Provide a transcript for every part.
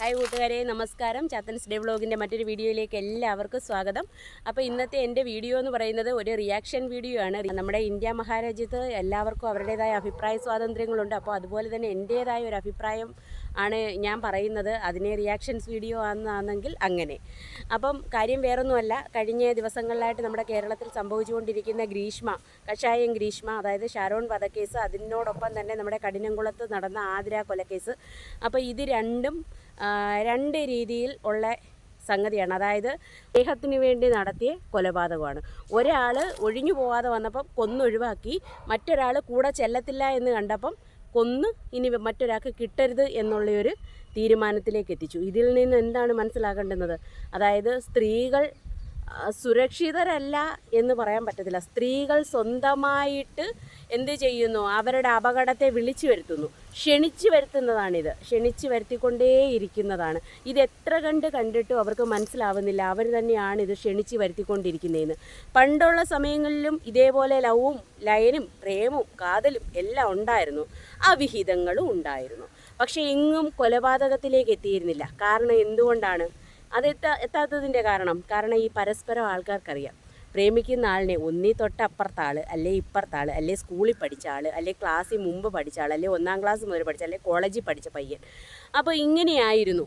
Hi കൂട്ടുകാരെ നമസ്കാരം. ചാത്തൻസ് day വ്ളോഗിന്റെ മറ്റൊരു വീഡിയോയിലേക്ക് എല്ലാവർക്കും സ്വാഗതം. അപ്പോൾ ഇന്നത്തെ എന്റെ വീഡിയോ എന്ന് പറയുന്നത് ഒരു റിയാക്ഷൻ വീഡിയോ ആണ്. നമ്മുടെ ഇന്ത്യ മഹാരാജ്യത്ത് എല്ലാവർക്കും അവരുടേതായ അഭിപ്രായ സ്വാതന്ത്ര്യങ്ങളുണ്ട്. അപ്പോൾ അതുപോലെ തന്നെ എന്റേതായ ഒരു അഭിപ്രായം ആണ് ഞാൻ പറയുന്നത്. അതിനെ റിയാക്ഷൻസ് വീഡിയോ ആണെന്നാണെങ്കിൽ അങ്ങനെ. അപ്പം കാര്യം വേറൊന്നുമല്ല. കഴിഞ്ഞ ദിവസങ്ങളിലായിട്ട് നമ്മുടെ കേരളത്തിൽ സംഭവിച്ചുകൊണ്ടിരിക്കുന്ന ഗ്രീഷ്മ കഷായം ഗ്രീഷ്മ അതായത് ഷാരോൺ വധക്കേസ് അതിനോടൊപ്പം തന്നെ നമ്മുടെ കഠിനംകുളത്ത് നടന്ന ആതിര കൊലക്കേസ് അപ്പോൾ ഇത് രണ്ടും രണ്ട് രീതിയിൽ ഉള്ള സംഗതിയാണ്. അതായത് സ്നേഹത്തിന് വേണ്ടി നടത്തിയ കൊലപാതകമാണ്. ഒരാൾ ഒഴിഞ്ഞു പോവാതെ വന്നപ്പം കൊന്നൊഴിവാക്കി മറ്റൊരാൾ കൂടെ ചെല്ലത്തില്ല എന്ന് കണ്ടപ്പം കൊന്ന് ഇനി മറ്റൊരാൾക്ക് കിട്ടരുത് എന്നുള്ളൊരു തീരുമാനത്തിലേക്ക് എത്തിച്ചു. ഇതിൽ നിന്ന് എന്താണ് മനസ്സിലാക്കേണ്ടുന്നത്? അതായത് സ്ത്രീകൾ സുരക്ഷിതരല്ല എന്ന് പറയാൻ പറ്റത്തില്ല. സ്ത്രീകൾ സ്വന്തമായിട്ട് എന്ത് ചെയ്യുന്നു? അവരുടെ അപകടത്തെ വിളിച്ചു വരുത്തുന്നു. ക്ഷണിച്ചു വരുത്തുന്നതാണിത്. ക്ഷണിച്ചു വരുത്തിക്കൊണ്ടേയിരിക്കുന്നതാണ്. ഇത് എത്ര കണ്ട് കണ്ടിട്ടും അവർക്ക് മനസ്സിലാവുന്നില്ല. അവർ തന്നെയാണ് ഇത് ക്ഷണിച്ച് വരുത്തിക്കൊണ്ടിരിക്കുന്നതെന്ന്. പണ്ടുള്ള സമയങ്ങളിലും ഇതേപോലെ ലവും ലയനും പ്രേമവും കാതലും എല്ലാം ഉണ്ടായിരുന്നു. അവിഹിതങ്ങളും ഉണ്ടായിരുന്നു. പക്ഷേ എങ്ങും കൊലപാതകത്തിലേക്ക് എത്തിയിരുന്നില്ല. കാരണം എന്തുകൊണ്ടാണ്? അത് എത്താ എത്താത്തതിന്റെ കാരണം. കാരണം ഈ പരസ്പരം ആൾക്കാർക്കറിയാം. പ്രേമിക്കുന്ന ആളിനെ ഒന്നീ തൊട്ട് അപ്പുറത്തെ ആൾ അല്ലെ ഇപ്പുറത്തെ ആൾ അല്ലെ സ്കൂളിൽ പഠിച്ച ആൾ അല്ലെ ക്ലാസ്സിൽ മുമ്പ് പഠിച്ച ആൾ അല്ലെ ഒന്നാം ക്ലാസ് മുതൽ പഠിച്ച അല്ലെ കോളേജിൽ പഠിച്ച പയ്യൻ. അപ്പോൾ ഇങ്ങനെയായിരുന്നു.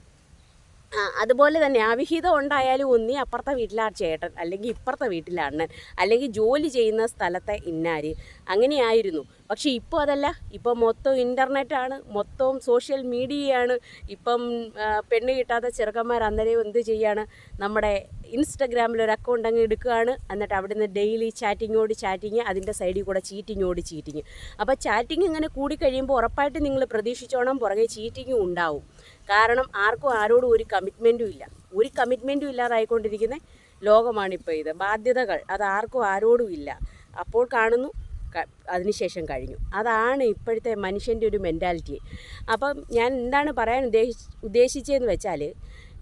അതുപോലെ തന്നെ അവിഹിതം ഉണ്ടായാലും ഒന്നി അപ്പുറത്തെ വീട്ടിലാ ചേട്ടൻ അല്ലെങ്കിൽ ഇപ്പുറത്തെ വീട്ടിലെ അണ്ണൻ അല്ലെങ്കിൽ ജോലി ചെയ്യുന്ന സ്ഥലത്തെ ഇന്നാര്. അങ്ങനെയായിരുന്നു. പക്ഷേ ഇപ്പോൾ അതല്ല. ഇപ്പോൾ മൊത്തം ഇന്റർനെറ്റാണ് മൊത്തവും സോഷ്യൽ മീഡിയയാണ്. ഇപ്പം പെണ്ണ് കിട്ടാത്ത ചെറുക്കന്മാർ അന്നേരം എന്ത് ചെയ്യാണ്? നമ്മുടെ ഇൻസ്റ്റഗ്രാമിൽ ഒരു അക്കൗണ്ട് അങ്ങ് എടുക്കുകയാണ്. എന്നിട്ട് അവിടുന്ന് ഡെയിലി ചാറ്റിങ്ങോട് ചാറ്റിങ് അതിന്റെ സൈഡിൽ കൂടെ ചീറ്റിങ്ങോട് ചീറ്റിങ് അപ്പോൾ ചാറ്റിങ് ഇങ്ങനെ കൂടിക്കഴിയുമ്പോൾ ഉറപ്പായിട്ട് നിങ്ങൾ പ്രതീക്ഷിച്ചോണം പുറകെ ചീറ്റിങ്ങും ഉണ്ടാവും. കാരണം ആർക്കും ആരോടും ഒരു കമ്മിറ്റ്മെന്റും ഇല്ല. ഒരു കമ്മിറ്റ്മെന്റും ഇല്ലാതായിക്കൊണ്ടിരിക്കുന്ന ലോകമാണിപ്പോൾ ഇത്. ബാധ്യതകൾ അത് ആർക്കും ആരോടും ഇല്ല. അപ്പോൾ കാണുന്നു അതിനുശേഷം കഴിഞ്ഞു. അതാണ് ഇപ്പോഴത്തെ മനുഷ്യന്റെ ഒരു മെന്റാലിറ്റി അപ്പം ഞാൻ എന്താണ് പറയാൻ ഉദ്ദേശി ഉദ്ദേശിച്ചതെന്ന് വെച്ചാൽ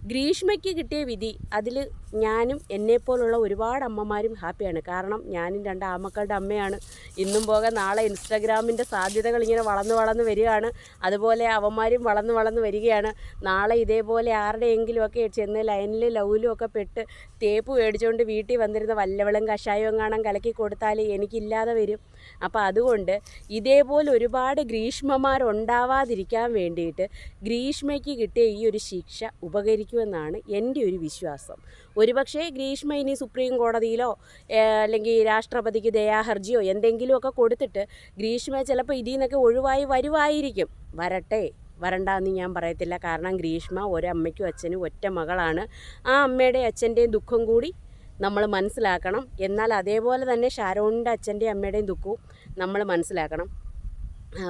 ഗ്രീഷ്മയ്ക്ക് കിട്ടിയ വിധി അതിൽ ഞാനും എന്നെപ്പോലുള്ള ഒരുപാട് അമ്മമാരും ഹാപ്പിയാണ്. കാരണം ഞാനും രണ്ട് ആമക്കളുടെ അമ്മയാണ്. ഇന്നും പോകാൻ നാളെ ഇൻസ്റ്റാഗ്രാമിന്റെ സാധ്യതകൾ ഇങ്ങനെ വളർന്നു വളർന്നു വരികയാണ്. അതുപോലെ അവന്മാരും വളർന്നു വളർന്നു വരികയാണ്. നാളെ ഇതേപോലെ ആരുടെയെങ്കിലുമൊക്കെ ചെന്ന് ലൈനിൽ ലൗലും ഒക്കെ പെട്ട് തേപ്പ് മേടിച്ചുകൊണ്ട് വീട്ടിൽ വന്നിരുന്ന വല്ലവളും കഷായവും കാണാൻ കലക്കി കൊടുത്താൽ എനിക്കില്ലാതെ വരും. അപ്പോൾ അതുകൊണ്ട് ഇതേപോലെ ഒരുപാട് ഗ്രീഷ്മമാരുണ്ടാവാതിരിക്കാൻ വേണ്ടിയിട്ട് ഗ്രീഷ്മയ്ക്ക് കിട്ടിയ ഈ ഒരു ശിക്ഷ ഉപകരിക്കുമെന്നാണ് എന്റെ ഒരു വിശ്വാസം. ഒരുപക്ഷേ ഗ്രീഷ്മ ഇനി സുപ്രീം കോടതിയിലോ അല്ലെങ്കിൽ രാഷ്ട്രപതിക്ക് ദയാഹർജിയോ എന്തെങ്കിലുമൊക്കെ കൊടുത്തിട്ട് ഗ്രീഷ്മ ചിലപ്പോൾ ഇതിൽ നിന്നൊക്കെ ഒഴിവായി വരുവായിരിക്കും. വരട്ടെ വരണ്ടെന്ന് ഞാൻ പറയത്തില്ല. കാരണം ഗ്രീഷ്മ ഒരമ്മയ്ക്കും അച്ഛനും ഒറ്റ മകളാണ്. ആ അമ്മയുടെ അച്ഛന്റെയും ദുഃഖം കൂടി നമ്മൾ മനസ്സിലാക്കണം. എന്നാൽ അതേപോലെ തന്നെ ഷാരോണിന്റെ അച്ഛന്റെയും അമ്മയുടെയും ദുഃഖവും നമ്മൾ മനസ്സിലാക്കണം.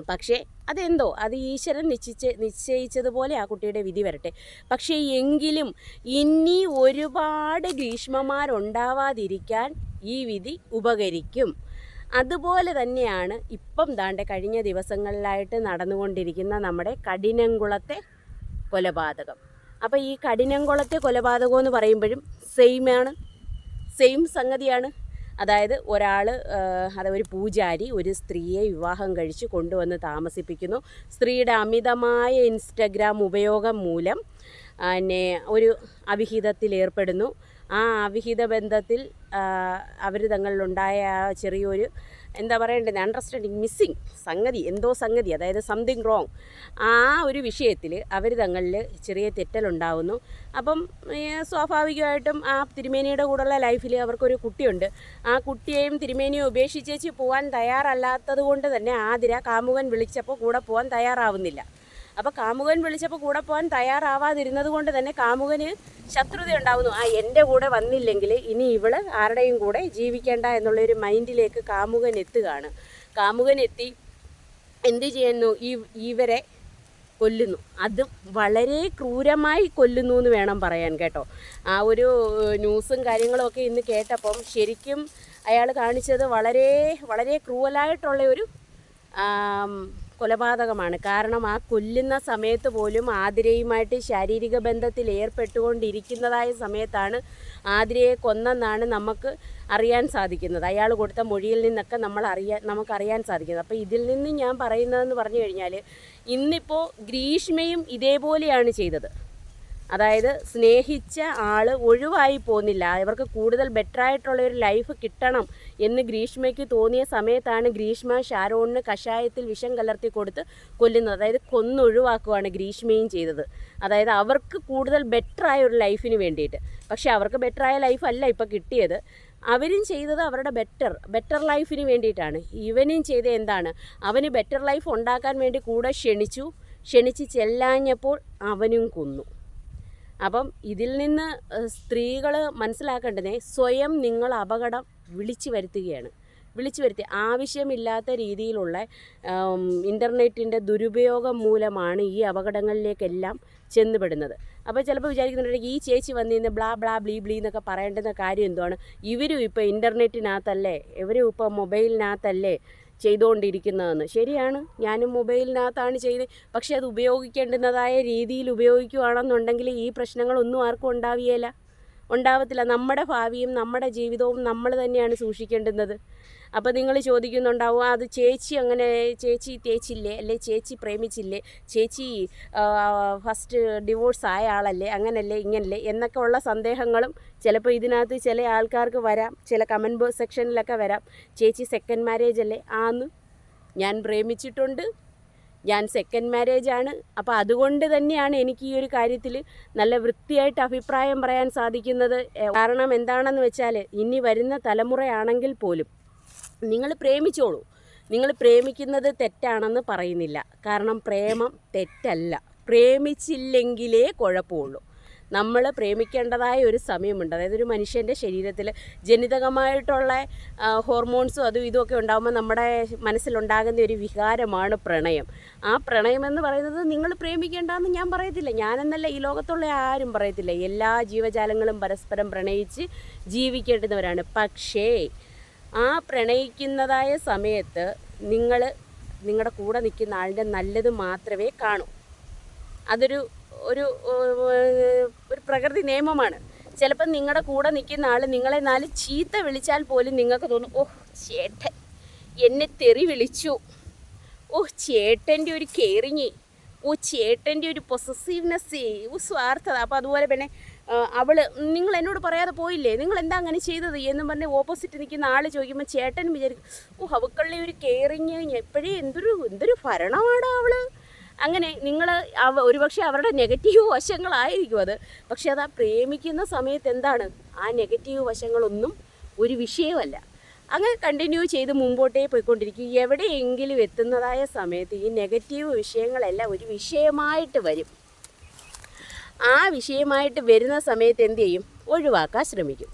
പക്ഷേ അതെന്തോ അത് ഈശ്വരൻ നിശ്ചയിച്ച് നിശ്ചയിച്ചതുപോലെ ആ കുട്ടിയുടെ വിധി വരട്ടെ. പക്ഷേ എങ്കിലും ഇനി ഒരുപാട് ഗ്രീഷ്മമാരുണ്ടാവാതിരിക്കാൻ ഈ വിധി ഉപകരിക്കും. അതുപോലെ തന്നെയാണ് ഇപ്പം ദാണ്ടെ കഴിഞ്ഞ ദിവസങ്ങളിലായിട്ട് നടന്നുകൊണ്ടിരിക്കുന്ന നമ്മുടെ കഠിനംകുളത്തെ കൊലപാതകം. അപ്പോൾ ഈ കഠിനംകുളത്തെ കൊലപാതകം എന്ന് പറയുമ്പോഴും സെയിമാണ് സെയിം സംഗതിയാണ്. അതായത് ഒരാൾ അത് ഒരു പൂജാരി ഒരു സ്ത്രീയെ വിവാഹം കഴിച്ച് കൊണ്ടുവന്ന് താമസിപ്പിക്കുന്നു. സ്ത്രീയുടെ അമിതമായ ഇൻസ്റ്റഗ്രാം ഉപയോഗം മൂലം പിന്നെ ഒരു അവിഹിതത്തിൽ ഏർപ്പെടുന്നു. ആ അവിഹിത ബന്ധത്തിൽ അവർ തങ്ങളിലുണ്ടായ ആ ചെറിയൊരു എന്താ പറയേണ്ടത് അണ്ടർസ്റ്റാൻഡിങ് മിസ്സിങ് സംഗതി എന്തോ സംഗതി അതായത് സംതിങ് റോങ് ആ ഒരു വിഷയത്തിൽ അവർ തങ്ങളിൽ ചെറിയ തെറ്റലുണ്ടാവുന്നു. അപ്പം സ്വാഭാവികമായിട്ടും ആ തിരുമേനിയുടെ കൂടെയുള്ള ലൈഫിൽ അവർക്കൊരു കുട്ടിയുണ്ട്. ആ കുട്ടിയെയും തിരുമേനിയും ഉപേക്ഷിച്ചേച്ച് പോകാൻ തയ്യാറല്ലാത്തത് കൊണ്ട് തന്നെ ആതിര കാമുകൻ വിളിച്ചപ്പോൾ കൂടെ പോകാൻ തയ്യാറാവുന്നില്ല. അപ്പോൾ കാമുകൻ വിളിച്ചപ്പോൾ കൂടെ പോകാൻ തയ്യാറാവാതിരുന്നത് കൊണ്ട് തന്നെ കാമുകന് ശത്രുത ഉണ്ടാവുന്നു. ആ എന്റെ കൂടെ വന്നില്ലെങ്കിൽ ഇനി ഇവൾ ആരുടെയും കൂടെ ജീവിക്കേണ്ട എന്നുള്ളൊരു മൈൻഡിലേക്ക് കാമുകൻ എത്തുകയാണ്. കാമുകൻ എത്തി എന്ത് ചെയ്യുന്നു? ഈ ഇവരെ കൊല്ലുന്നു. അത് വളരെ ക്രൂരമായി കൊല്ലുന്നു എന്ന് വേണം പറയാൻ കേട്ടോ. ആ ഒരു ന്യൂസും കാര്യങ്ങളൊക്കെ ഇന്ന് കേട്ടപ്പം ശരിക്കും അയാൾ കാണിച്ചത് വളരെ വളരെ ക്രൂവലായിട്ടുള്ള ഒരു കൊലപാതകമാണ്. കാരണം ആ കൊല്ലുന്ന സമയത്ത് പോലും ആതിരയുമായിട്ട് ശാരീരിക ബന്ധത്തിൽ ഏർപ്പെട്ടുകൊണ്ടിരിക്കുന്നതായ സമയത്താണ് ആതിരയെ കൊന്നെന്നാണ് നമുക്ക് അറിയാൻ സാധിക്കുന്നത്. അയാൾ കൊടുത്ത മൊഴിയിൽ നിന്നൊക്കെ നമ്മൾ അറിയാൻ നമുക്കറിയാൻ സാധിക്കുന്നത്. അപ്പോൾ ഇതിൽ നിന്ന് ഞാൻ പറയുന്നതെന്ന് പറഞ്ഞു കഴിഞ്ഞാൽ ഇന്നിപ്പോൾ ഗ്രീഷ്മയും ഇതേപോലെയാണ് ചെയ്തത്. അതായത് സ്നേഹിച്ച ആൾ ഒഴിവായി പോകുന്നില്ല. ഇവർക്ക് കൂടുതൽ ബെറ്റർ ആയിട്ടുള്ള ഒരു ലൈഫ് കിട്ടണം എന്ന് ഗ്രീഷ്മയ്ക്ക് തോന്നിയ സമയത്താണ് ഗ്രീഷ്മ ഷാരോണിന് കഷായത്തിൽ വിഷം കലർത്തി കൊടുത്ത് കൊല്ലുന്നത്. അതായത് കൊന്നൊഴിവാക്കുകയാണ് ഗ്രീഷ്മയും ചെയ്തത്. അതായത് അവർക്ക് കൂടുതൽ ബെറ്ററായ ഒരു ലൈഫിന് വേണ്ടിയിട്ട്. പക്ഷേ അവർക്ക് ബെറ്ററായ ലൈഫല്ല ഇപ്പോൾ കിട്ടിയത്. അവരും ചെയ്തത് അവരുടെ ബെറ്റർ ബെറ്റർ ലൈഫിന് വേണ്ടിയിട്ടാണ്. ഇവനും ചെയ്ത എന്താണ്? അവന് ബെറ്റർ ലൈഫ് ഉണ്ടാക്കാൻ വേണ്ടി കൂടെ ക്ഷണിച്ചു. ക്ഷണിച്ച് ചെല്ലാഞ്ഞപ്പോൾ അവനും കൊന്നു. അപ്പം ഇതിൽ നിന്ന് സ്ത്രീകൾ മനസ്സിലാക്കേണ്ടതേ സ്വയം നിങ്ങൾ അപകടം വിളിച്ചു വരുത്തുകയാണ്. വിളിച്ചു വരുത്തി. ആവശ്യമില്ലാത്ത രീതിയിലുള്ള ഇന്റർനെറ്റിന്റെ ദുരുപയോഗം മൂലമാണ് ഈ അപകടങ്ങളിലേക്കെല്ലാം ചെന്നുപെടുന്നത്. അപ്പോൾ ചിലപ്പോൾ വിചാരിക്കുന്നുണ്ടെങ്കിൽ ഈ ചേച്ചി വന്നു വന്നിരുന്ന് ബ്ലാ ബ്ലാ ബ്ലീ ബ്ലീ എന്നൊക്കെ പറയേണ്ടുന്ന കാര്യം എന്തുവാണ്? ഇവരും ഇപ്പോൾ ഇന്റർനെറ്റിനകത്തല്ലേ ഇവരും ഇപ്പോൾ മൊബൈലിനകത്തല്ലേ ചെയ്തുകൊണ്ടിരിക്കുന്നതെന്ന്. ശരിയാണ് ഞാനും മൊബൈലിനകത്താണ് ചെയ്ത് പക്ഷേ അത് ഉപയോഗിക്കേണ്ടുന്നതായ രീതിയിൽ ഉപയോഗിക്കുകയാണെന്നുണ്ടെങ്കിൽ ഈ പ്രശ്നങ്ങളൊന്നും ആർക്കും ഉണ്ടാവുകയില്ല. ഉണ്ടാവത്തില്ല. നമ്മുടെ ഭാവിയും നമ്മുടെ ജീവിതവും നമ്മൾ തന്നെയാണ് സൂക്ഷിക്കേണ്ടുന്നത്. അപ്പോൾ നിങ്ങൾ ചോദിക്കുന്നുണ്ടാവും അത് ചേച്ചി അങ്ങനെ ചേച്ചി തേച്ചില്ലേ? അല്ലെ ചേച്ചി പ്രേമിച്ചില്ലേ? ചേച്ചി ഫസ്റ്റ് ഡിവോഴ്സ് ആയ ആളല്ലേ? അങ്ങനല്ലേ ഇങ്ങനല്ലേ? എന്നൊക്കെ ഉള്ള സന്ദേഹങ്ങളും ചിലപ്പോൾ ഇതിനകത്ത് ചില ആൾക്കാർക്ക് വരാം. ചില കമന്റ് സെക്ഷനിലൊക്കെ വരാം. ചേച്ചി സെക്കൻഡ് മാരേജ് അല്ലേ? ആന്ന് ഞാൻ പ്രേമിച്ചിട്ടുണ്ട്. ഞാൻ സെക്കൻഡ് മാരേജ് ആണ്. അപ്പോൾ അതുകൊണ്ട് തന്നെയാണ് എനിക്ക് ഈ ഒരു കാര്യത്തിൽ നല്ല വൃത്തിയായിട്ട് അഭിപ്രായം പറയാൻ സാധിക്കുന്നത്. കാരണം എന്താണെന്ന് വെച്ചാൽ ഇനി വരുന്ന തലമുറയാണെങ്കിൽ പോലും നിങ്ങൾ പ്രേമിച്ചോളൂ. നിങ്ങൾ പ്രേമിക്കുന്നത് തെറ്റാണെന്ന് പറയുന്നില്ല. കാരണം പ്രേമം തെറ്റല്ല. പ്രേമിച്ചില്ലെങ്കിലേ കുഴപ്പമുള്ളൂ. നമ്മൾ പ്രേമിക്കേണ്ടതായ ഒരു സമയമുണ്ട്. അതായത് ഒരു മനുഷ്യന്റെ ശരീരത്തിൽ ജനിതകമായിട്ടുള്ള ഹോർമോൺസും അതും ഇതുമൊക്കെ ഉണ്ടാകുമ്പോൾ നമ്മുടെ മനസ്സിലുണ്ടാകുന്ന ഒരു വികാരമാണ് പ്രണയം. ആ പ്രണയം എന്ന് പറയുന്നത് നിങ്ങൾ പ്രേമിക്കേണ്ടെന്ന് ഞാൻ പറയത്തില്ല. ഞാനെന്നല്ല ഈ ലോകത്തുള്ള ആരും പറയത്തില്ല. എല്ലാ ജീവജാലങ്ങളും പരസ്പരം പ്രണയിച്ച് ജീവിക്കേണ്ടുന്നവരാണ്. പക്ഷേ ആ പ്രണയിക്കുന്നതായ സമയത്ത് നിങ്ങൾ നിങ്ങളുടെ കൂടെ നിൽക്കുന്ന ആളുടെ നല്ലത് മാത്രമേ കാണൂ. അതൊരു ഒരു ഒരു പ്രകൃതി നിയമമാണ്. ചിലപ്പോൾ നിങ്ങളുടെ കൂടെ നിൽക്കുന്ന ആൾ നിങ്ങളെ നാല് ചീത്ത വിളിച്ചാൽ പോലും നിങ്ങൾക്ക് തോന്നും ഓഹ് ചേട്ടൻ എന്നെ തെറി വിളിച്ചു. ഓ ചേട്ടന്റെ ഒരു കെയറിങ് ഓ ചേട്ടന്റെ ഒരു പൊസസീവ്നെസ് ഓ സ്വാർത്ഥത. അപ്പോൾ അതുപോലെ പിന്നെ അവൾ നിങ്ങൾ എന്നോട് പറയാതെ പോയില്ലേ? നിങ്ങൾ എന്താ അങ്ങനെ ചെയ്തത്? എന്നും പറഞ്ഞ് ഓപ്പോസിറ്റ് നിൽക്കുന്ന ആൾ ചോദിക്കുമ്പോൾ ചേട്ടൻ വിചാരിക്കും ഓ അവക്കുള്ള ഒരു കെയറിങ് എപ്പോഴേ എന്തൊരു എന്തൊരു ഭരണമാണ് അവൾ. അങ്ങനെ നിങ്ങൾ ഒരുപക്ഷെ അവരുടെ നെഗറ്റീവ് വശങ്ങളായിരിക്കും അത്. പക്ഷെ അത് ആ പ്രേമിക്കുന്ന സമയത്ത് എന്താണ്? ആ നെഗറ്റീവ് വശങ്ങളൊന്നും ഒരു വിഷയമല്ല. അങ്ങനെ കണ്ടിന്യൂ ചെയ്ത് മുമ്പോട്ടേ പോയിക്കൊണ്ടിരിക്കും. എവിടെയെങ്കിലും എത്തുന്നതായ സമയത്ത് ഈ നെഗറ്റീവ് വിഷയങ്ങളെല്ലാം ഒരു വിഷയമായിട്ട് വരും. ആ വിഷയമായിട്ട് വരുന്ന സമയത്ത് എന്ത് ചെയ്യും? ഒഴിവാക്കാൻ ശ്രമിക്കും.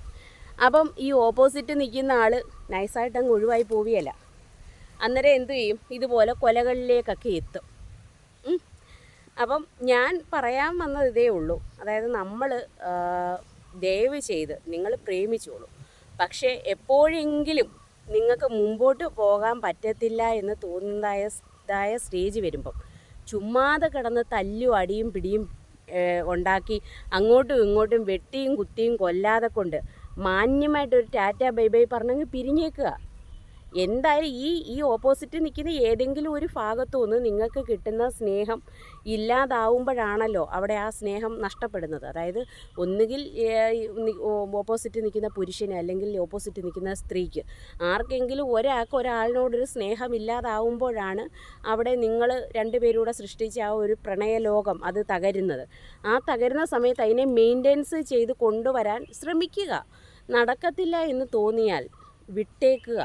അപ്പം ഈ ഓപ്പോസിറ്റ് നിൽക്കുന്ന ആൾ നൈസായിട്ട് അങ്ങ് ഒഴിവായി പോവുകയല്ല. അന്നേരം എന്തു ചെയ്യും? ഇതുപോലെ കൊലകളിലേക്കൊക്കെ എത്തും. അപ്പം ഞാൻ പറയാൻ വന്നത് ഇതേ ഉള്ളൂ. അതായത് നമ്മൾ ദയവ് ചെയ്ത് നിങ്ങൾ പ്രേമിച്ചോളൂ. പക്ഷേ എപ്പോഴെങ്കിലും നിങ്ങൾക്ക് മുമ്പോട്ട് പോകാൻ പറ്റത്തില്ല എന്ന് തോന്നുന്നതായ ഇതായ സ്റ്റേജ് വരുമ്പം ചുമ്മാതെ കിടന്ന് തല്ലും അടിയും പിടിയും ഉണ്ടാക്കി അങ്ങോട്ടും ഇങ്ങോട്ടും വെട്ടിയും കുത്തിയും കൊല്ലാതെ കൊണ്ട് മാന്യമായിട്ടൊരു ടാറ്റ ബൈ ബൈ പറഞ്ഞങ്ങ് പിരിഞ്ഞേക്കുക. എന്തായാലും ഈ ഈ ഓപ്പോസിറ്റ് നിൽക്കുന്ന ഏതെങ്കിലും ഒരു ഭാഗത്തു നിന്ന് നിങ്ങൾക്ക് കിട്ടുന്ന സ്നേഹം ഇല്ലാതാവുമ്പോഴാണല്ലോ അവിടെ ആ സ്നേഹം നഷ്ടപ്പെടുന്നത്. അതായത് ഒന്നുകിൽ ഓപ്പോസിറ്റ് നിൽക്കുന്ന പുരുഷന് അല്ലെങ്കിൽ ഓപ്പോസിറ്റ് നിൽക്കുന്ന സ്ത്രീക്ക് ആർക്കെങ്കിലും ഒരാൾക്ക് ഒരാളിനോടൊരു സ്നേഹം ഇല്ലാതാവുമ്പോഴാണ് അവിടെ നിങ്ങൾ രണ്ടുപേരൂടെ സൃഷ്ടിച്ച ആ ഒരു പ്രണയലോകം അത് തകരുന്നത്. ആ തകരുന്ന സമയത്ത് അതിനെ മെയിന്റെനൻസ് ചെയ്ത് കൊണ്ടുവരാൻ ശ്രമിക്കുക. നടക്കത്തില്ല എന്ന് തോന്നിയാൽ വിട്ടേക്കുക.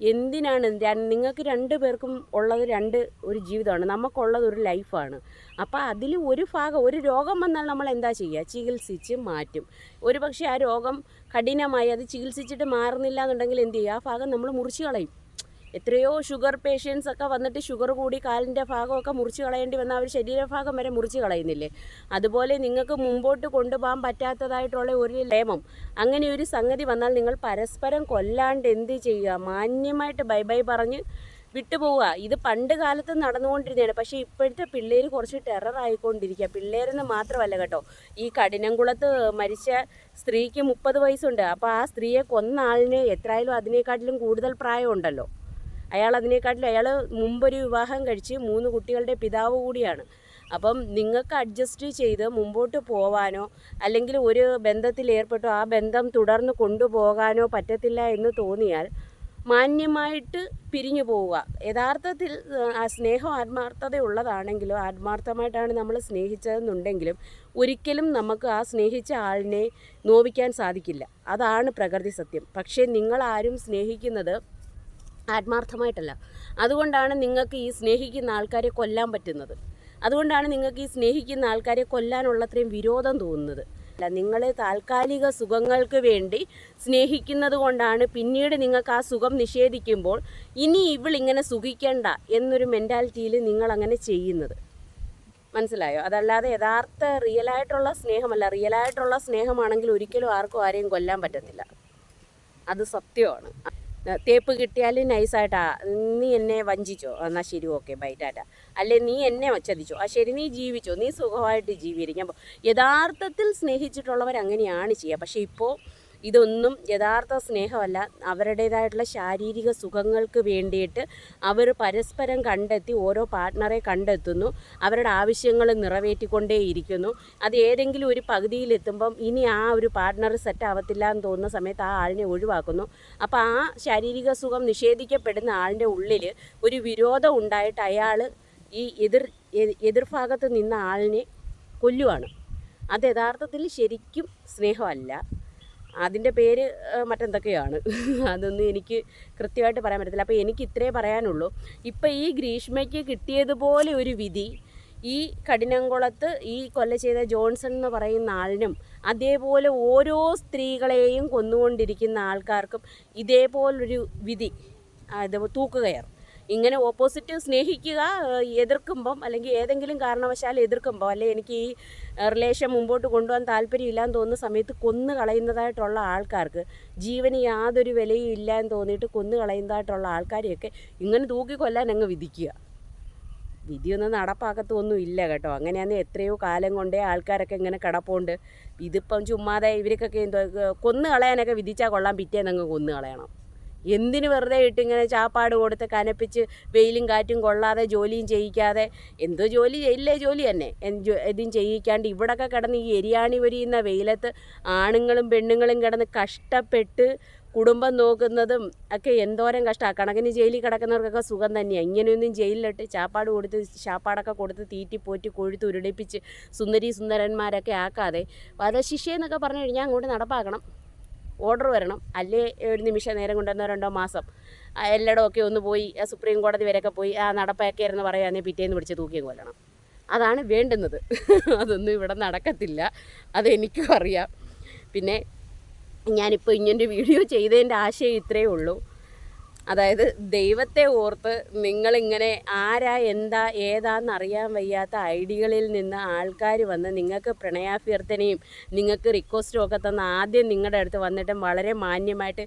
എന്തിനാണ് നിങ്ങൾക്ക് രണ്ട് പേർക്കും ഉള്ളത് രണ്ട് ഒരു ജീവിതമാണ്. നമുക്കുള്ളത് ഒരു ലൈഫാണ്. അപ്പോൾ അതിൽ ഒരു ഭാഗം ഒരു രോഗം വന്നാൽ നമ്മൾ എന്താ ചെയ്യുക? ചികിത്സിച്ച് മാറ്റും. ഒരു പക്ഷേ ആ രോഗം കഠിനമായി അത് ചികിത്സിച്ചിട്ട് മാറുന്നില്ല എന്നുണ്ടെങ്കിൽ എന്ത് ചെയ്യുക? ആ ഭാഗം നമ്മൾ മുറിച്ച് കളയും. എത്രയോ ഷുഗർ പേഷ്യൻസ് ഒക്കെ വന്നിട്ട് ഷുഗർ കൂടി കാലിന്റെ ഭാഗമൊക്കെ മുറിച്ച് കളയേണ്ടി വന്നാൽ അവർ ശരീരഭാഗം വരെ മുറിച്ച് കളയുന്നില്ലേ? അതുപോലെ നിങ്ങൾക്ക് മുമ്പോട്ട് കൊണ്ടുപോകാൻ പറ്റാത്തതായിട്ടുള്ള ഒരു നിയമം അങ്ങനെ ഒരു സംഗതി വന്നാൽ നിങ്ങൾ പരസ്പരം കൊല്ലാണ്ട് എന്ത് ചെയ്യുക? മാന്യമായിട്ട് ബൈ ബൈ പറഞ്ഞ് വിട്ടുപോവുക. ഇത് പണ്ട് കാലത്ത് നടന്നുകൊണ്ടിരുന്നതാണ്. പക്ഷേ ഇപ്പോഴത്തെ പിള്ളേർ കുറച്ച് ടെറർ ആയിക്കൊണ്ടിരിക്കുക. പിള്ളേരെന്ന് മാത്രമല്ല കേട്ടോ ഈ കഠിനംകുളത്ത് മരിച്ച സ്ത്രീക്ക് മുപ്പത് വയസ്സുണ്ട്. അപ്പോൾ ആ സ്ത്രീയെ കൊന്ന ആളിന് എത്രയായാലും അതിനേക്കാട്ടിലും കൂടുതൽ പ്രായമുണ്ടല്ലോ. അയാൾ അതിനെക്കാട്ടിലും അയാൾ മുമ്പൊരു വിവാഹം കഴിച്ച് മൂന്ന് കുട്ടികളുടെ പിതാവ് കൂടിയാണ്. അപ്പം നിങ്ങൾക്ക് അഡ്ജസ്റ്റ് ചെയ്ത് മുമ്പോട്ട് പോവാനോ അല്ലെങ്കിൽ ഒരു ബന്ധത്തിൽ ഏർപ്പെട്ടോ ആ ബന്ധം തുടർന്ന് കൊണ്ടുപോകാനോ പറ്റത്തില്ല എന്ന് തോന്നിയാൽ മാന്യമായിട്ട് പിരിഞ്ഞു പോവുക. യഥാർത്ഥത്തിൽ ആ സ്നേഹം ആത്മാർത്ഥതയുള്ളതാണെങ്കിലും ആത്മാർത്ഥമായിട്ടാണ് നമ്മൾ സ്നേഹിച്ചതെന്നുണ്ടെങ്കിലും ഒരിക്കലും നമുക്ക് ആ സ്നേഹിച്ച ആളിനെ നോവിക്കാൻ സാധിക്കില്ല. അതാണ് പ്രകൃതി സത്യം. പക്ഷേ നിങ്ങളാരും സ്നേഹിക്കുന്നത് ആത്മാർത്ഥമായിട്ടല്ല. അതുകൊണ്ടാണ് നിങ്ങൾക്ക് ഈ സ്നേഹിക്കുന്ന ആൾക്കാരെ കൊല്ലാൻ പറ്റുന്നത്. അതുകൊണ്ടാണ് നിങ്ങൾക്ക് ഈ സ്നേഹിക്കുന്ന ആൾക്കാരെ കൊല്ലാനുള്ളത്രയും വിരോധം തോന്നുന്നത്. അല്ല നിങ്ങളെ താൽക്കാലിക സുഖങ്ങൾക്ക് വേണ്ടി സ്നേഹിക്കുന്നത് കൊണ്ടാണ് പിന്നീട് നിങ്ങൾക്ക് ആ സുഖം നിഷേധിക്കുമ്പോൾ ഇനി ഇവളിങ്ങനെ സുഖിക്കണ്ട എന്നൊരു മെന്റാലിറ്റിയിൽ നിങ്ങൾ അങ്ങനെ ചെയ്യുന്നത്. മനസ്സിലായോ? അതല്ലാതെ യഥാർത്ഥ റിയലായിട്ടുള്ള സ്നേഹമല്ല. റിയലായിട്ടുള്ള സ്നേഹമാണെങ്കിൽ ഒരിക്കലും ആർക്കും ആരെയും കൊല്ലാൻ പറ്റത്തില്ല. അത് സത്യമാണ്. തേപ്പ് കിട്ടിയാൽ നൈസായിട്ടാ. നീ എന്നെ വഞ്ചിച്ചോ? എന്നാൽ ശരി ഓക്കെ ബൈറ്റാറ്റ അല്ലെ നീ എന്നെ ചതിച്ചോ ആ ശരി നീ ജീവിച്ചോ? നീ സുഖമായിട്ട് ജീവിച്ചിരിക്കാൻ പോ യഥാർത്ഥത്തിൽ സ്നേഹിച്ചിട്ടുള്ളവർ അങ്ങനെയാണ് ചെയ്യുക. പക്ഷേ ഇപ്പോൾ ഇതൊന്നും യഥാർത്ഥ സ്നേഹമല്ല. അവരുടേതായിട്ടുള്ള ശാരീരിക സുഖങ്ങൾക്ക് വേണ്ടിയിട്ട് അവർ പരസ്പരം കണ്ടെത്തി ഓരോ പാർട്ട്ണറെ കണ്ടെത്തുന്നു. അവരുടെ ആവശ്യങ്ങൾ നിറവേറ്റിക്കൊണ്ടേയിരിക്കുന്നു അത് ഏതെങ്കിലും ഒരു പകുതിയിലെത്തുമ്പം ഇനി ആ ഒരു പാർട്ട്ണർ സെറ്റ് ആവത്തില്ല എന്ന് തോന്നുന്ന സമയത്ത് ആ ആളിനെ ഒഴിവാക്കുന്നു. അപ്പോൾ ആ ശാരീരിക സുഖം നിഷേധിക്കപ്പെടുന്ന ആളിന്റെ ഉള്ളിൽ ഒരു വിരോധം ഉണ്ടായിട്ട് അയാൾ ഈ എതിർ എതിർഭാഗത്ത് നിന്ന ആളിനെ കൊല്ലുവാണ്. അത് യഥാർത്ഥത്തിൽ ശരിക്കും സ്നേഹമല്ല. അതിന്റെ പേര് മറ്റെന്തൊക്കെയാണ്? അതൊന്നും എനിക്ക് കൃത്യമായിട്ട് പറയാൻ പറ്റത്തില്ല. അപ്പോൾ എനിക്ക് ഇത്രേ പറയാനുള്ളൂ. ഇപ്പം ഈ ഗ്രീഷ്മയ്ക്ക് കിട്ടിയതുപോലെ ഒരു വിധി ഈ കഠിനംകുളത്ത് ഈ കൊല്ല ചെയ്ത ജോൺസൺ എന്ന് പറയുന്ന ആളിനും അതേപോലെ ഓരോ സ്ത്രീകളെയും കൊന്നുകൊണ്ടിരിക്കുന്ന ആൾക്കാർക്കും ഇതേപോലൊരു വിധി അത് തൂക്കുകയർ. ഇങ്ങനെ ഓപ്പോസിറ്റ് സ്നേഹിക്കുക എതിർക്കുമ്പം അല്ലെങ്കിൽ ഏതെങ്കിലും കാരണവശാൽ എതിർക്കുമ്പോൾ അല്ലെങ്കിൽ എനിക്ക് ഈ റിലേഷൻ മുമ്പോട്ട് കൊണ്ടുപോകാൻ താല്പര്യമില്ലാന്ന് തോന്നുന്ന സമയത്ത് കൊന്നു കളയുന്നതായിട്ടുള്ള ആൾക്കാർക്ക് ജീവന് യാതൊരു വിലയും ഇല്ല എന്ന് തോന്നിയിട്ട് കൊന്നു കളയുന്നതായിട്ടുള്ള ആൾക്കാരെയൊക്കെ ഇങ്ങനെ തൂക്കി കൊല്ലാൻ അങ്ങ് വിധിക്കുക. വിധിയൊന്നും നടപ്പാക്കത്തൊന്നും ഇല്ല കേട്ടോ. അങ്ങനെയാണ് എത്രയോ കാലം കൊണ്ടേ ആൾക്കാരൊക്കെ ഇങ്ങനെ കിടപ്പുണ്ട്. ഇതിപ്പം ചുമ്മാതെ ഇവർക്കൊക്കെ എന്തോ കൊന്നു കളയാനൊക്കെ വിധിച്ചാൽ കൊള്ളാൻ പിറ്റേന്നങ്ങ് കൊന്നു കളയണം. എന്തിന് വെറുതെ ഇട്ടിങ്ങനെ ചാപ്പാട് കൊടുത്ത് കനപ്പിച്ച് വെയിലും കാറ്റും കൊള്ളാതെ ജോലിയും ചെയ്യിക്കാതെ എന്തോ ജോലി ചെയ്യില്ലേ ജോലി തന്നെ. ഇതും ചെയ്യിക്കാണ്ട് ഇവിടൊക്കെ കിടന്ന് ഈ എരിയാണി വരിയുന്ന വെയിലത്ത് ആണുങ്ങളും പെണ്ണുങ്ങളും കിടന്ന് കഷ്ടപ്പെട്ട് കുടുംബം നോക്കുന്നതും ഒക്കെ എന്തോരം കഷ്ടമാണ് കണക്കിന് ജയിലിൽ കിടക്കുന്നവർക്കൊക്കെ സുഖം തന്നെയാണ് ഇങ്ങനെയൊന്നും ജയിലിലിട്ട് ചാപ്പാട് കൊടുത്ത് ചാപ്പാടൊക്കെ കൊടുത്ത് തീറ്റി പോറ്റി കൊഴുത്ത് ഉരുളിപ്പിച്ച് സുന്ദരി സുന്ദരന്മാരൊക്കെ ആക്കാതെ. വധശിക്ഷ എന്നൊക്കെ പറഞ്ഞു കഴിഞ്ഞാൽ അങ്ങോട്ട് നടപ്പാക്കണം. ഓർഡർ വരണം. അല്ലേ ഒരു നിമിഷം നേരം കൊണ്ടുവന്നോ രണ്ടോ മാസം. എല്ലായിടമൊക്കെ ഒന്ന് പോയി സുപ്രീം കോടതി വരെയൊക്കെ പോയി ആ നടപ്പാക്കിയായിരുന്നു പറയുകയാണെങ്കിൽ പിറ്റേന്ന് പിടിച്ച് തൂക്കി കൊല്ലണം. അതാണ് വേണ്ടുന്നത്. അതൊന്നും ഇവിടെ നടക്കത്തില്ല. അതെനിക്കും അറിയാം. പിന്നെ ഞാനിപ്പോൾ ഇങ്ങനൊരു വീഡിയോ ചെയ്തതിന്റെ ആശയം ഇത്രയേ ഉള്ളൂ. അതായത് ദൈവത്തെ ഓർത്ത് നിങ്ങളിങ്ങനെ ആരാ എന്താ ഏതാന്ന് അറിയാൻ വയ്യാത്ത ഐഡികളിൽ നിന്ന് ആൾക്കാർ വന്ന് നിങ്ങൾക്ക് പ്രണയാഭ്യർത്ഥനയും നിങ്ങൾക്ക് റിക്വസ്റ്റും ഒക്കെ തന്ന് ആദ്യം നിങ്ങളുടെ അടുത്ത് വന്നിട്ട് വളരെ മാന്യമായിട്ട്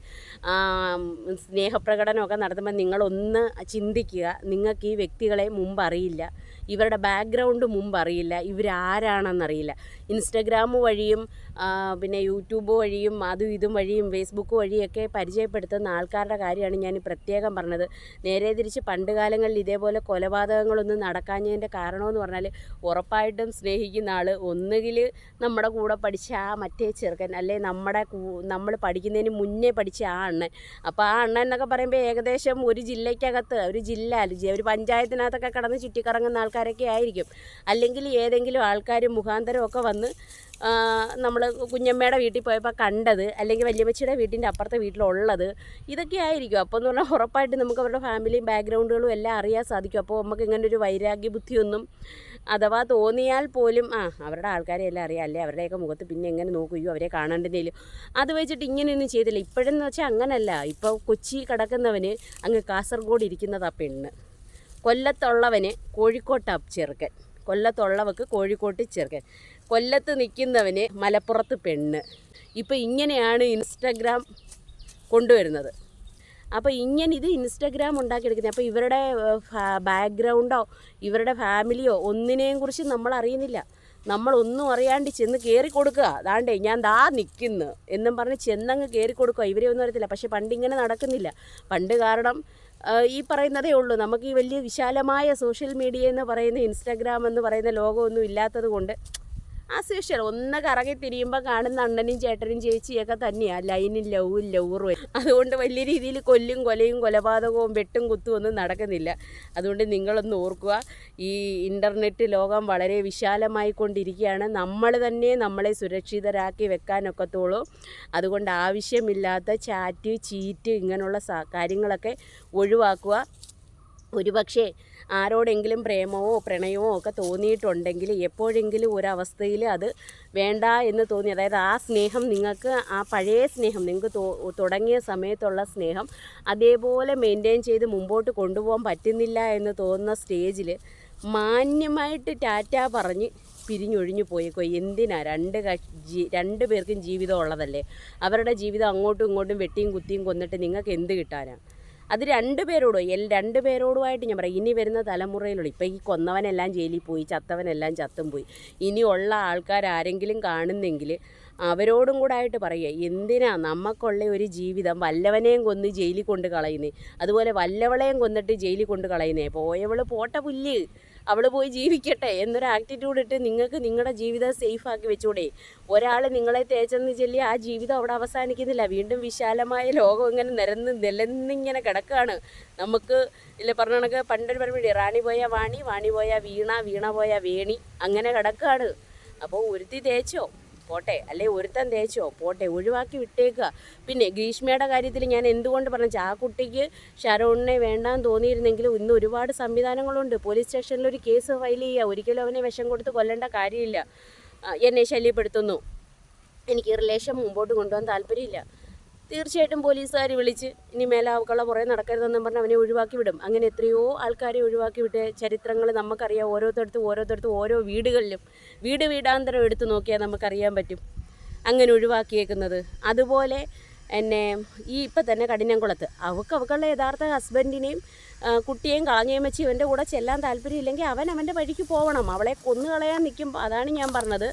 സ്നേഹപ്രകടനമൊക്കെ നടത്തുമ്പോൾ നിങ്ങളൊന്ന് ചിന്തിക്കുക. നിങ്ങൾക്ക് ഈ വ്യക്തികളെ മുമ്പ് അറിയില്ല. ഇവരുടെ ബാക്ക്ഗ്രൗണ്ട് മുമ്പ് അറിയില്ല. ഇവരാരാണെന്നറിയില്ല. ഇൻസ്റ്റഗ്രാം വഴിയും പിന്നെ യൂട്യൂബ് വഴിയും അതും ഇതും വഴിയും ഫേസ്ബുക്ക് വഴിയൊക്കെ പരിചയപ്പെടുത്തുന്ന ആൾക്കാരുടെ കാര്യമാണ് ഞാൻ പ്രത്യേകം പറഞ്ഞത്. നേരെ തിരിച്ച് പണ്ട് കാലങ്ങളിൽ ഇതേപോലെ കൊലപാതകങ്ങളൊന്നും നടക്കാഞ്ഞതിന്റെ കാരണമെന്ന് പറഞ്ഞാൽ ഉറപ്പായിട്ടും സ്നേഹിക്കുന്ന ആൾ ഒന്നുകിൽ നമ്മുടെ കൂടെ പഠിച്ച ആ മറ്റേ ചെറുക്കൻ അല്ലെ നമ്മുടെ നമ്മൾ പഠിക്കുന്നതിന് മുന്നേ പഠിച്ച ആ അണ്ണൻ. അപ്പോൾ ആ അണ്ണൻ എന്നൊക്കെ പറയുമ്പോൾ ഏകദേശം ഒരു ജില്ലയ്ക്കകത്ത് ഒരു ജില്ല ഒരു പഞ്ചായത്തിനകത്തൊക്കെ കടന്ന് ചുറ്റിക്കറങ്ങുന്ന ആൾക്കാരൊക്കെ ആയിരിക്കും. അല്ലെങ്കിൽ ഏതെങ്കിലും ആൾക്കാർ മുഖാന്തരമൊക്കെ വന്ന് നമ്മൾ കുഞ്ഞമ്മയുടെ വീട്ടിൽ പോയപ്പോൾ കണ്ടത് അല്ലെങ്കിൽ വല്യമ്മച്ചിയുടെ വീട്ടിന്റെ അപ്പുറത്തെ വീട്ടിലുള്ളത് ഇതൊക്കെ ആയിരിക്കും. അപ്പോൾ എന്ന് പറഞ്ഞാൽ ഉറപ്പായിട്ട് നമുക്ക് അവരുടെ ഫാമിലിയും ബാക്ക്ഗ്രൗണ്ടുകളും എല്ലാം അറിയാൻ സാധിക്കും. അപ്പോൾ നമുക്ക് ഇങ്ങനെ ഒരു വൈരാഗ്യ ബുദ്ധിയൊന്നും അഥവാ തോന്നിയാൽ പോലും ആ അവരുടെ ആൾക്കാരെ എല്ലാം അറിയാം. അല്ലേ? അവരുടെയൊക്കെ മുഖത്ത് പിന്നെ എങ്ങനെ നോക്കുകയോ അവരെ കാണേണ്ടതിലും അത് വെച്ചിട്ട് ഇങ്ങനെയൊന്നും ചെയ്തില്ല ഇപ്പോഴെന്ന് വെച്ചാൽ അങ്ങനല്ല. ഇപ്പോൾ കൊച്ചി കിടക്കുന്നവന് അങ്ങ് കാസർഗോഡ് ഇരിക്കുന്നതാ പെണ്ണ്. കൊല്ലത്തുള്ളവന് കോഴിക്കോട്ടാ ചെറുക്കൻ. കൊല്ലത്തുള്ളവക്ക് കോഴിക്കോട്ട് ചെറുക്കൻ. കൊല്ലത്ത് നിൽക്കുന്നവന് മലപ്പുറത്ത് പെണ്ണ്. ഇപ്പോൾ ഇങ്ങനെയാണ് ഇൻസ്റ്റഗ്രാം കൊണ്ടുവരുന്നത്. അപ്പോൾ ഇങ്ങനെ ഇത് ഇൻസ്റ്റഗ്രാം ഉണ്ടാക്കിയെടുക്കുന്നത്. അപ്പോൾ ഇവരുടെ ബാക്ക്ഗ്രൗണ്ടോ ഇവരുടെ ഫാമിലിയോ ഒന്നിനെയും കുറിച്ച് നമ്മൾ അറിയുന്നില്ല. നമ്മളൊന്നും അറിയാണ്ട് ചെന്ന് കയറി കൊടുക്കുക. അതാണ്ടേ ഞാൻ ദാ നിൽക്കുന്നു എന്നും പറഞ്ഞ് ചെന്നങ്ങ് കയറി കൊടുക്കുക. ഇവരെ ഒന്നും അറിയത്തില്ല. പക്ഷേ പണ്ട് ഇങ്ങനെ നടക്കുന്നില്ല. പണ്ട് കാരണം ഈ പറയുന്നതേ ഉള്ളൂ. നമുക്ക് ഈ വലിയ വിശാലമായ സോഷ്യൽ മീഡിയ എന്ന് പറയുന്ന ഇൻസ്റ്റാഗ്രാം എന്ന് പറയുന്ന ലോകമൊന്നും ഇല്ലാത്തത് കൊണ്ട് ആസ് യൂഷ്വൽ ഒന്ന് കറങ്ങി തിരിയുമ്പോൾ കാണുന്ന അണ്ണനും ചേട്ടനും ചേച്ചിയൊക്കെ തന്നെയാണ് ലൈനും ലവും വരും അതുകൊണ്ട് വലിയ രീതിയിൽ കൊല്ലും കൊലയും കൊലപാതകവും വെട്ടും കുത്തും ഒന്നും നടക്കുന്നില്ല. അതുകൊണ്ട് നിങ്ങളൊന്ന് ഓർക്കുക ഈ ഇന്റർനെറ്റ് ലോകം വളരെ വിശാലമായി കൊണ്ടിരിക്കുകയാണ്. നമ്മൾ തന്നെ നമ്മളെ സുരക്ഷിതരാക്കി വെക്കാനൊക്കത്തുള്ളൂ അതുകൊണ്ട് ആവശ്യമില്ലാത്ത ചാറ്റ് ചീറ്റ് ഇങ്ങനെയുള്ള കാര്യങ്ങളൊക്കെ ഒഴിവാക്കുക. ഒരുപക്ഷെ ആരോടെങ്കിലും പ്രേമമോ പ്രണയമോ ഒക്കെ തോന്നിയിട്ടുണ്ടെങ്കിൽ എപ്പോഴെങ്കിലും ഒരവസ്ഥയിൽ അത് വേണ്ട എന്ന് തോന്നി. അതായത് ആ സ്നേഹം നിങ്ങൾക്ക് ആ പഴയ സ്നേഹം നിങ്ങൾക്ക് തുടങ്ങിയ സമയത്തുള്ള സ്നേഹം അതേപോലെ മെയിന്റെയിൻ ചെയ്ത് മുമ്പോട്ട് കൊണ്ടുപോകാൻ പറ്റുന്നില്ല എന്ന് തോന്നുന്ന സ്റ്റേജിൽ മാന്യമായിട്ട് ടാറ്റ പറഞ്ഞ് പിരിഞ്ഞൊഴിഞ്ഞു പോയിക്കോ. എന്തിനാ? രണ്ട് കക്ഷി രണ്ട് പേർക്കും ജീവിതം ഉള്ളതല്ലേ? അവരുടെ ജീവിതം അങ്ങോട്ടും ഇങ്ങോട്ടും വെട്ടിയും കുത്തിയും കൊന്നിട്ട് നിങ്ങൾക്ക് എന്ത് കിട്ടാനാണ് അത് രണ്ട് പേരോടും എൽ രണ്ട് പേരോടുമായിട്ട് ഞാൻ പറയാം ഇനി വരുന്ന തലമുറയിലുള്ള ഇപ്പം ഈ കൊന്നവനെല്ലാം ജയിലിൽ പോയി ചത്തവനെല്ലാം ചത്തും പോയി ഇനിയുള്ള ആൾക്കാർ ആരെങ്കിലും കാണുന്നെങ്കിൽ അവരോടും കൂടെ ആയിട്ട് പറയുക എന്തിനാ നമുക്കുള്ള ഒരു ജീവിതം വല്ലവനെയും കൊന്ന് ജയിലിൽ കൊണ്ട് കളയുന്നേ? അതുപോലെ വല്ലവളെയും കൊന്നിട്ട് ജയിലിൽ കൊണ്ട് കളയുന്നേ? പോയവൾ പോട്ട പുല്ല്. അവൾ പോയി ജീവിക്കട്ടെ എന്നൊരു ആറ്റിറ്റ്യൂഡ് ഇട്ട് നിങ്ങൾക്ക് നിങ്ങളുടെ ജീവിതം സേഫ് ആക്കി വെച്ചൂടെ. ഒരാൾ നിങ്ങളെ തേച്ചെന്ന് ചൊല്ലി ആ ജീവിതം അവിടെ അവസാനിക്കുന്നില്ല. വീണ്ടും വിശാലമായ ലോകം ഇങ്ങനെ നിരന്ന് നിലന്നിങ്ങനെ കിടക്കുകയാണ്. നമുക്ക് ഇല്ല പറഞ്ഞ കണക്ക് പണ്ടൊരു പരിപാടി റാണി പോയ വാണി വാണി പോയ വീണ വീണ പോയ വേണി അങ്ങനെ കിടക്കുകയാണ്. അപ്പോൾ ഒരുത്തി തേച്ചോ? പോട്ടെ അല്ലെ ഒരുത്തൻ തേച്ചോ പോട്ടെ ഒഴിവാക്കി വിട്ടേക്കുക. പിന്നെ ഗ്രീഷ്മയുടെ കാര്യത്തിൽ ഞാൻ എന്തുകൊണ്ട് പറഞ്ഞു ആ കുട്ടിക്ക് ഷരോണിനെ വേണ്ടാന്ന് തോന്നിയിരുന്നെങ്കിലും ഇന്ന് ഒരുപാട് സംവിധാനങ്ങളുണ്ട്. പോലീസ് സ്റ്റേഷനിൽ ഒരു കേസ് ഫയൽ ചെയ്യുക ഒരിക്കലും അവനെ വിഷം കൊടുത്ത് കൊല്ലേണ്ട കാര്യമില്ല. എന്നെ ശല്യപ്പെടുത്തുന്നു. എനിക്ക് റിലേഷൻ മുമ്പോട്ട് കൊണ്ടുപോകാൻ താല്പര്യമില്ല. തീർച്ചയായിട്ടും പോലീസുകാർ വിളിച്ച് ഇനി മേലെ അവക്കുള്ള പുറകെ നടക്കരുതെന്നും പറഞ്ഞ് അവനെ ഒഴിവാക്കി വിടും. അങ്ങനെ എത്രയോ ആൾക്കാരെ ഒഴിവാക്കി വിട്ട് ചരിത്രങ്ങൾ നമുക്കറിയാം. ഓരോരുത്തടത്തും ഓരോരുത്തടത്തും ഓരോ വീടുകളിലും വീട് വീടാന്തരം എടുത്തു നോക്കിയാൽ നമുക്കറിയാൻ പറ്റും അങ്ങനെ ഒഴിവാക്കിയേക്കുന്നത്. അതുപോലെ എന്നെ ഈ ഇപ്പം തന്നെ കഠിനംകുളത്ത് അവൾക്ക് അവക്കുള്ള യഥാർത്ഥ ഹസ്ബൻഡിനെയും കുട്ടിയെയും കളഞ്ഞേം വെച്ച് ഇവന്റെ കൂടെ ചെല്ലാൻ താല്പര്യമില്ലെങ്കിൽ അവൻ അവന്റെ വഴിക്ക് പോകണം അവളെ കൊന്നു കളയാൻ നിൽക്കുമ്പോൾ അതാണ് ഞാൻ പറഞ്ഞത്.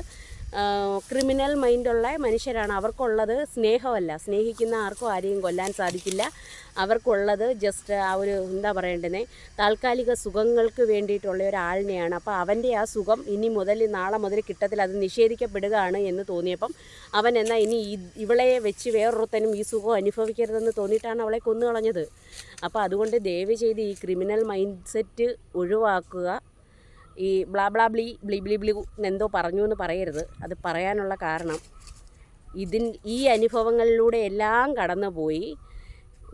ക്രിമിനൽ മൈൻഡുള്ള മനുഷ്യരാണ്. അവർക്കുള്ളത് സ്നേഹമല്ല. സ്നേഹിക്കുന്ന ആർക്കും ആരെയും കൊല്ലാൻ സാധിക്കില്ല. അവർക്കുള്ളത് ജസ്റ്റ് ആ ഒരു എന്താ പറയേണ്ടത്? താൽക്കാലിക സുഖങ്ങൾക്ക് വേണ്ടിയിട്ടുള്ള ഒരാളിനെയാണ്. അപ്പോൾ അവന്റെ ആ സുഖം ഇനി മുതൽ നാളെ മുതൽ കിട്ടത്തിൽ അത് നിഷേധിക്കപ്പെടുകയാണ് എന്ന് തോന്നിയപ്പം അവൻ എന്നാൽ ഇനി ഇവളെ വെച്ച് വേറൊരുത്തനും ഈ സുഖം അനുഭവിക്കരുതെന്ന് തോന്നിയിട്ടാണ് അവളെ കൊന്നു കളഞ്ഞത് അപ്പോൾ അതുകൊണ്ട് ദയവ് ചെയ്ത് ഈ ക്രിമിനൽ മൈൻഡ് സെറ്റ് ഒഴിവാക്കുക. ഈ ബ്ലാ ബ്ലാ ബ്ലി ബ്ലി ബ്ലി ബ്ലി എന്തോ പറഞ്ഞു എന്ന് പറയരുത്. അത് പറയാനുള്ള കാരണം ഇതിൻ ഈ അനുഭവങ്ങളിലൂടെ എല്ലാം കടന്നുപോയി.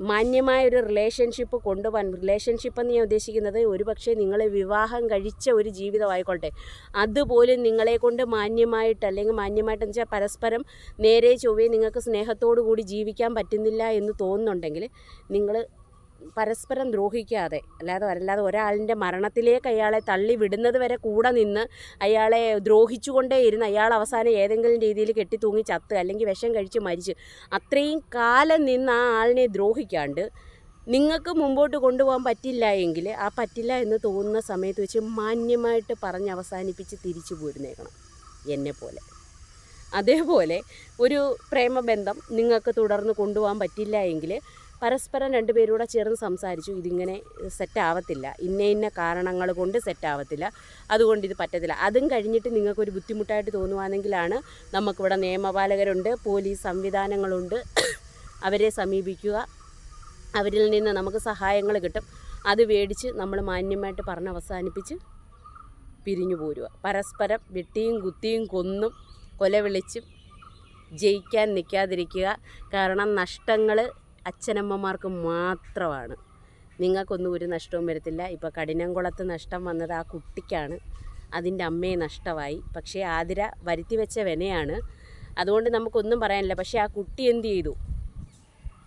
മാന്യമായ ഒരു റിലേഷൻഷിപ്പ് കൊണ്ടുപോകാൻ റിലേഷൻഷിപ്പ് എന്ന് ഞാൻ ഉദ്ദേശിക്കുന്നത് ഒരുപക്ഷെ നിങ്ങളെ വിവാഹം കഴിച്ച ഒരു ജീവിതമായിക്കോട്ടെ. അതുപോലും നിങ്ങളെ കൊണ്ട് മാന്യമായിട്ട് അല്ലെങ്കിൽ മാന്യമായിട്ട് വെച്ചാൽ പരസ്പരം നേരെ ചൊവ്വേ നിങ്ങൾക്ക് സ്നേഹത്തോടു കൂടി ജീവിക്കാൻ പറ്റുന്നില്ല എന്ന് തോന്നുന്നുണ്ടെങ്കിൽ നിങ്ങൾ പരസ്പരം ദ്രോഹിക്കാതെ അല്ലാതെ അല്ലാതെ ഒരാളിന്റെ മരണത്തിലേക്ക് അയാളെ തള്ളി വിടുന്നത് വരെ കൂടെ നിന്ന് അയാളെ ദ്രോഹിച്ചുകൊണ്ടേ ഇരുന്ന് അയാൾ അവസാനം ഏതെങ്കിലും രീതിയിൽ കെട്ടി തൂങ്ങി ചത്ത് അല്ലെങ്കിൽ വിഷം കഴിച്ച് മരിച്ച് അത്രയും കാലം നിന്ന് ആ ആളിനെ ദ്രോഹിക്കാണ്ട് നിങ്ങൾക്ക് മുമ്പോട്ട് കൊണ്ടുപോകാൻ പറ്റില്ല എങ്കിൽ ആ പറ്റില്ല എന്ന് തോന്നുന്ന സമയത്ത് വെച്ച് മാന്യമായിട്ട് പറഞ്ഞ് അവസാനിപ്പിച്ച് തിരിച്ചു പോരുന്നേക്കണം എന്നെ പോലെ. അതേപോലെ ഒരു പ്രേമബന്ധം നിങ്ങൾക്ക് തുടർന്ന് കൊണ്ടുപോകാൻ പറ്റില്ല എങ്കിൽ പരസ്പരം രണ്ടുപേരൂടെ ചേർന്ന് സംസാരിച്ചു. ഇതിങ്ങനെ സെറ്റാവത്തില്ല ഇന്ന ഇന്ന കാരണങ്ങൾ കൊണ്ട് സെറ്റാവത്തില്ല അതുകൊണ്ട് ഇത് പറ്റത്തില്ല. അതും കഴിഞ്ഞിട്ട് നിങ്ങൾക്കൊരു ബുദ്ധിമുട്ടായിട്ട് തോന്നുവാണെങ്കിലാണ് നമുക്കിവിടെ നിയമപാലകരുണ്ട് പോലീസ് സംവിധാനങ്ങളുണ്ട്. അവരെ സമീപിക്കുക. അവരിൽ നിന്ന് നമുക്ക് സഹായങ്ങൾ കിട്ടും. അത് മേടിച്ച് നമ്മൾ മാന്യമായിട്ട് പറഞ്ഞ് അവസാനിപ്പിച്ച് പിരിഞ്ഞു പോരുക. പരസ്പരം വെട്ടിയും കുത്തിയും കൊന്നും കൊല വിളിച്ചും ജയിക്കാൻ നിൽക്കാതിരിക്കുക. കാരണം നഷ്ടങ്ങൾ അച്ഛനമ്മമാർക്ക് മാത്രമാണ്. നിങ്ങൾക്കൊന്നും ഒരു നഷ്ടവും വരത്തില്ല. ഇപ്പോൾ കഠിനംകുളത്ത് നഷ്ടം വന്നത് ആ കുട്ടിക്കാണ്. അതിന്റെ അമ്മയെ നഷ്ടമായി. പക്ഷേ ആതിര വരുത്തി വെച്ച വിനയാണ്. അതുകൊണ്ട് നമുക്കൊന്നും പറയാനില്ല. പക്ഷേ ആ കുട്ടി എന്ത് ചെയ്തു?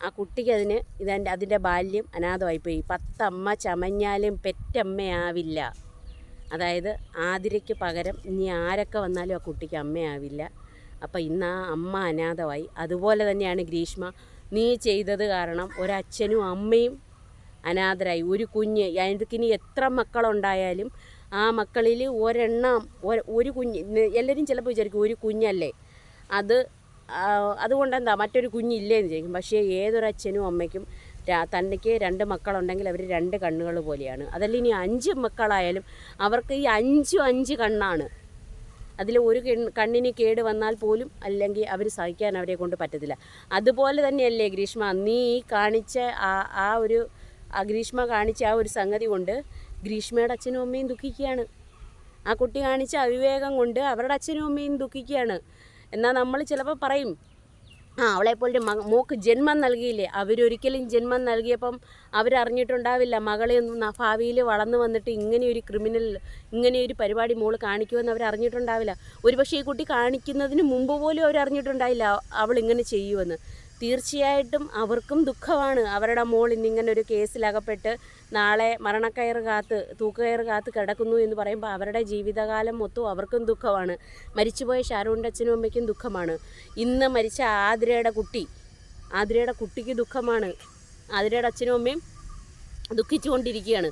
ആ കുട്ടിക്ക് അതിന് ഇതെന്റെ അതിന്റെ ബാല്യം അനാഥമായിപ്പോയി പത്തമ്മ ചമഞ്ഞാലും പെറ്റമ്മയാവില്ല. അതായത് ആതിരയ്ക്ക് പകരം ഇനി ആരൊക്കെ വന്നാലും ആ കുട്ടിക്ക് അമ്മയാവില്ല. അപ്പം ഇന്ന് ആ അമ്മ അനാഥമായി. അതുപോലെ തന്നെയാണ് ഗ്രീഷ്മ. നീ ചെയ്തത് കാരണം ഒരച്ഛനും അമ്മയും അനാഥരായി. ഒരു കുഞ്ഞ് എനിക്കിനി എത്ര മക്കളുണ്ടായാലും ആ മക്കളിൽ ഒരെണ്ണം ഒരു കുഞ്ഞ് എല്ലാവരും ചിലപ്പോൾ വിചാരിക്കും ഒരു കുഞ്ഞല്ലേ. അത് അതുകൊണ്ടെന്താ മറ്റൊരു കുഞ്ഞില്ലേ എന്ന് ചോദിക്കും. പക്ഷേ ഏതൊരച്ഛനും അമ്മയ്ക്കും തനിക്ക് രണ്ട് മക്കളുണ്ടെങ്കിൽ അവർ രണ്ട് കണ്ണുകൾ പോലെയാണ്. അതല്ല ഇനി അഞ്ച് മക്കളായാലും അവർക്ക് ഈ അഞ്ചും അഞ്ച് കണ്ണാണ്. അതിൽ ഒരു കണ്ണ് കണ്ണിന് കേട് വന്നാൽ പോലും അല്ലെങ്കിൽ അവർ സഹിക്കാൻ അവരെ കൊണ്ട് പറ്റത്തില്ല. അതുപോലെ തന്നെയല്ലേ ഗ്രീഷ്മ നീ കാണിച്ച ആ ആ ഒരു ആ ഗ്രീഷ്മ കാണിച്ച ആ ഒരു സംഗതി കൊണ്ട് ഗ്രീഷ്മയുടെ അച്ഛനും അമ്മയും ദുഃഖിക്കുകയാണ്. ആ കുട്ടി കാണിച്ച അവിവേകം കൊണ്ട് അവരുടെ അച്ഛനും അമ്മയും ദുഃഖിക്കുകയാണ്. എന്നാൽ നമ്മൾ ചിലപ്പോൾ പറയും ആ അവളെപ്പോലൊരു മക മോക്ക് ജന്മം നൽകിയില്ലേ? അവരൊരിക്കലും ജന്മം നൽകിയപ്പം അവരറിഞ്ഞിട്ടുണ്ടാവില്ല. മകളെ ഒന്നും ഭാവിയിൽ വളർന്നു വന്നിട്ട് ഇങ്ങനെയൊരു ക്രിമിനൽ ഇങ്ങനെയൊരു പരിപാടി മോൾ കാണിക്കുമെന്ന് അവരറിഞ്ഞിട്ടുണ്ടാവില്ല. ഒരുപക്ഷെ ഈ കുട്ടി കാണിക്കുന്നതിന് മുമ്പ് പോലും അവരറിഞ്ഞിട്ടുണ്ടായില്ല അവൾ ഇങ്ങനെ ചെയ്യുമെന്ന്. തീർച്ചയായിട്ടും അവർക്കും ദുഃഖമാണ്. അവരുടെ മോൾ ഇന്നിങ്ങനെ ഒരു കേസിലകപ്പെട്ട് നാളെ മരണക്കയർ കാത്ത് തൂക്കുകയർ കാത്ത് കിടക്കുന്നു എന്ന് പറയുമ്പോൾ അവരുടെ ജീവിതകാലം മൊത്തം അവർക്കും ദുഃഖമാണ്. മരിച്ചുപോയ ഷാരൂണിന്റെ അച്ഛനും അമ്മയ്ക്കും ദുഃഖമാണ്. ഇന്ന് മരിച്ച ആതിരയുടെ കുട്ടി ആതിരയുടെ കുട്ടിക്ക് ദുഃഖമാണ്. ആതിരയുടെ അച്ഛനും അമ്മയും ദുഃഖിച്ചുകൊണ്ടിരിക്കുകയാണ്.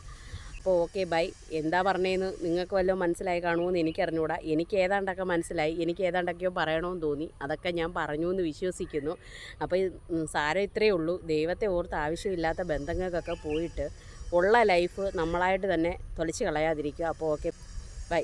അപ്പോൾ ഓക്കെ ബൈ. എന്താ പറഞ്ഞതെന്ന് നിങ്ങൾക്ക് വല്ലതും മനസ്സിലായി കാണുമെന്ന് എനിക്കറിഞ്ഞൂടാ. എനിക്ക് ഏതാണ്ടൊക്കെ മനസ്സിലായി. എനിക്ക് ഏതാണ്ടൊക്കെയോ പറയണമെന്ന് തോന്നി. അതൊക്കെ ഞാൻ പറഞ്ഞു എന്ന് വിശ്വസിക്കുന്നു. അപ്പോൾ സാരം ഇത്രയേ ഉള്ളൂ. ദൈവത്തെ ഓർത്ത് ആവശ്യമില്ലാത്ത ബന്ധങ്ങൾക്കൊക്കെ പോയിട്ട് ഉള്ള ലൈഫ് നമ്മളായിട്ട് തന്നെ തൊലച്ച് കളയാതിരിക്കുക. അപ്പോൾ ഓക്കെ ബൈ.